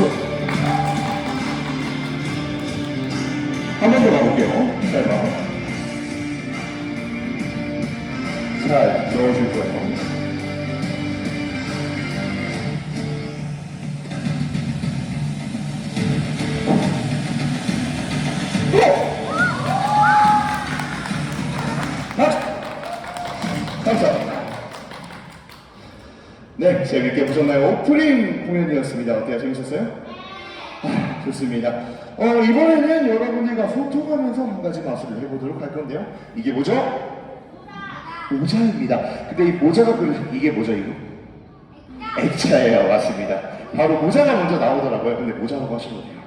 박수. 한 번 더 가볼게요. 잘 봐. 잘 넣어줄 거예요. 네, 재밌게 보셨나요? 오프닝 공연이었습니다. 어때요? 재밌었어요? 아, 좋습니다. 어, 이번에는 여러분들과 소통하면서 한 가지 마술을 해보도록 할 건데요. 이게 뭐죠? 모자입니다. 근데 이 모자가 그, 이게 뭐죠, 이거? 액자예요. 맞습니다. 바로 모자가 먼저 나오더라고요. 근데 모자라고 하신 거예요.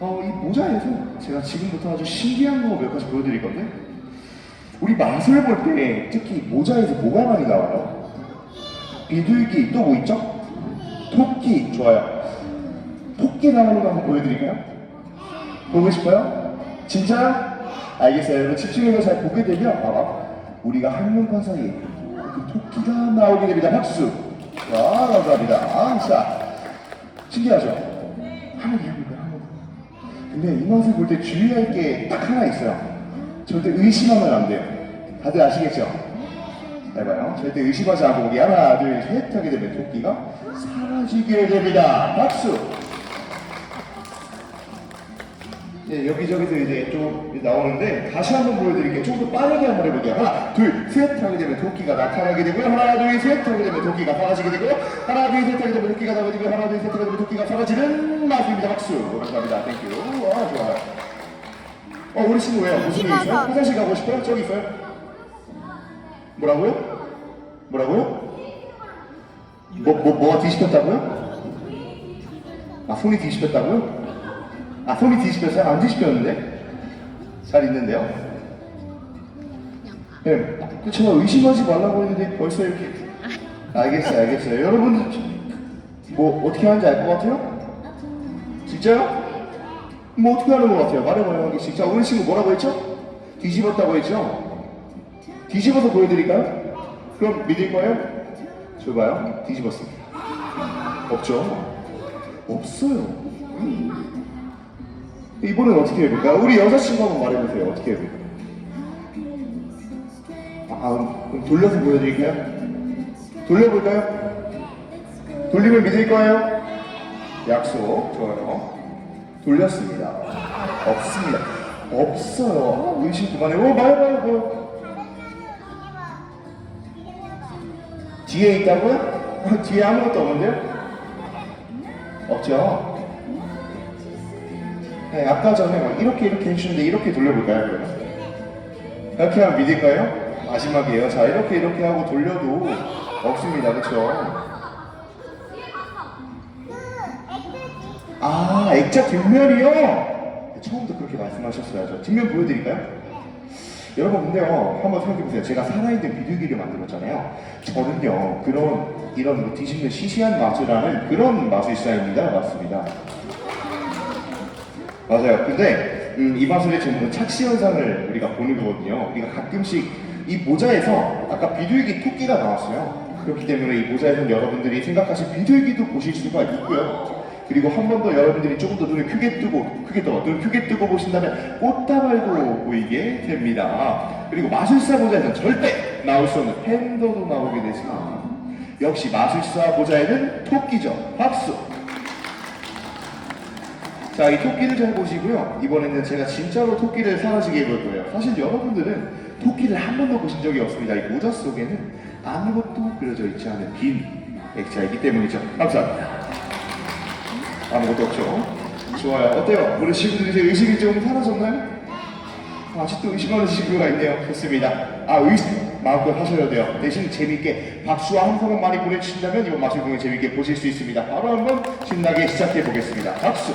어, 이 모자에서 제가 지금부터 아주 신기한 거 몇 가지 보여드릴 건데, 우리 마술 볼 때 특히 모자에서 뭐가 많이 나와요? 비둘기 또 뭐 있죠? 토끼 좋아요. 토끼 거 한번 보여드릴까요? 보고 싶어요? 진짜? 알겠어요. 여러분 집중해서 잘 보게 되면 봐봐. 우리가 한눈판 사이에 그 토끼가 나오게 됩니다. 박수. 자, 감사합니다. 아, 자, 신기하죠? 한번 해볼까요? 한번. 근데 이 맛을 볼 때 주의할 게 딱 하나 있어요. 절대 의심하면 안 돼요. 다들 아시겠죠? 잘 봐요. 절대 의심하지 않고 보기 하나, 둘, 셋 하게 되면 토끼가 사라지게 됩니다. 박수! 예, 여기저기서 이제 좀 나오는데 다시 한번 보여드릴게요. 좀 더 빠르게 한번 해볼게요. 하나, 둘, 셋 하게 되면 토끼가 나타나게 되고요. 하나, 둘, 셋 하게 되면 토끼가 사라지게 되고요. 하나, 둘, 셋 하게 되면 토끼가 나가지고 하나, 둘, 셋 하게 되면 토끼가 사라지는 맛입니다. 박수! 감사합니다. 땡큐. 아, 좋아요. 어, 우리 친구 왜요? 무슨 일 있어요? 화장실 가고 싶어요? 저기 있어요? 뭐라고요? 뭐라고요? 뭐, 뭐, 뭐가 뒤집혔다고요? 아, 손이 뒤집혔다고요? 아, 손이 뒤집혔어요? 안 뒤집혔는데? 잘 있는데요? 네, 제가 의심하지 말라고 했는데 벌써 이렇게. 알겠어요, 알겠어요. 여러분들, 뭐, 어떻게 하는지 알 것 같아요? 진짜요? 뭐 어떻게 하는 것 같아요? 말해봐요 한 개씩. 자 우리 친구 뭐라고 했죠? 뒤집었다고 했죠? 뒤집어서 보여드릴까요? 그럼 믿을 거예요? 저 봐요. 뒤집었습니다. 없죠? 없어요. 음. 이번엔 어떻게 해볼까요? 우리 여자친구 한번 말해보세요. 어떻게 해볼까요? 아, 그럼 돌려서 보여드릴까요? 돌려볼까요? 돌리면 믿을 거예요? 약속. 좋아요. 돌렸습니다. 없습니다. 없어요. 의심 그만해. 어, 말, 말, 뭐. 뒤에 있다고요? 뒤에 아무것도 없는데요? 없죠? 네, 아까 전에 막 이렇게 이렇게 해주는데 이렇게 돌려볼까요? 이렇게 하면 믿을까요? 마지막이에요. 자, 이렇게 이렇게 하고 돌려도 없습니다. 그쵸? 아, 액자 뒷면이요? 처음부터 그렇게 말씀하셨어야죠. 뒷면 보여드릴까요? 여러분, 근데요, 한번 생각해보세요. 제가 살아있는 비둘기를 만들었잖아요. 저는요, 그런, 이런 뭐 뒤집는 시시한 마술하는 그런 마술사입니다. 맞습니다. 맞아요. 근데, 음, 이 마술의 전부는 착시 현상을 우리가 보는 거거든요. 우리가 가끔씩 이 모자에서 아까 비둘기 토끼가 나왔어요. 그렇기 때문에 이 모자에서는 여러분들이 생각하신 비둘기도 보실 수가 있고요. 그리고 한 번 더 여러분들이 조금 더 눈을 크게 뜨고 크게 떠 눈을 크게 뜨고 보신다면 꽃다발도 보이게 됩니다. 그리고 마술사 모자에는 절대 나올 수 없는 팬더도 나오게 되지만 역시 마술사 모자에는 토끼죠. 박수. 자, 이 토끼를 잘 보시고요. 이번에는 제가 진짜로 토끼를 사라지게 해볼 거예요. 사실 여러분들은 토끼를 한 번도 보신 적이 없습니다. 이 모자 속에는 아무것도 그려져 있지 않은 빈 액자이기 때문이죠. 감사합니다. 아무것도 없죠. 좋아요. 어때요? 우리 친구들이 이제 의식이 좀 사라졌나요? 아, 아직도 의심하는 친구가 있네요. 좋습니다. 아, 의식 마음껏 하셔야 돼요. 대신 재밌게 박수와 함성을 많이 보내주신다면 이번 마술 공연 재밌게 보실 수 있습니다. 바로 한번 신나게 시작해 보겠습니다. 박수!